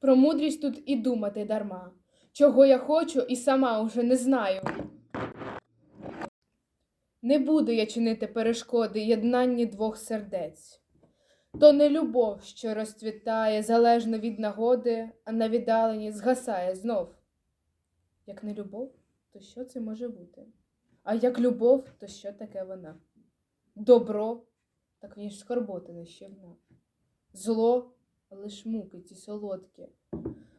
Про мудрість тут і думати дарма. Чого я хочу і сама уже не знаю. Не буду я чинити перешкоди єднанні двох сердець. То не любов, що розцвітає залежно від нагоди, а на віддаленні згасає знов. Як не любов, то що це може бути? А як любов, то що таке вона? Добро, так ніж скорбота нещівна. Зло, лиш муки ці солодкі.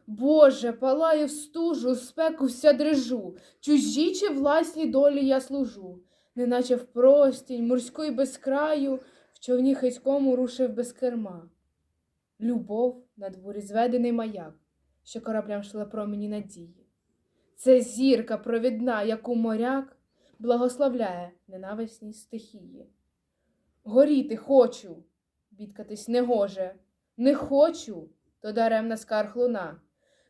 Боже, палаю в стужу, спеку вся дрижу, чужі чи власній долі я служу, неначе в простінь, морської безкраю, в човні хиському рушив без керма. Любов на дворі зведений маяк, що кораблям шле промені надії. Це зірка провідна, яку моряк благословляє ненависній стихії. Горіти хочу, бідкатись не гоже, не хочу, то даремна скарг луна.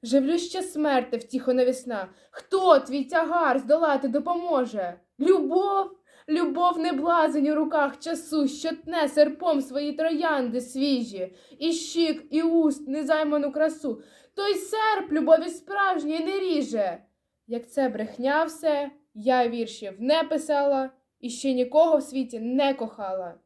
Живлю ще смерти втіхо навісна. Хто твій тягар здолати допоможе? Любов, любов не блазень у руках часу, що тне серпом свої троянди свіжі, і щік, і уст незайману красу. Той серп любові справжньої не ріже. Як це брехня все, я віршів не писала і ще нікого в світі не кохала.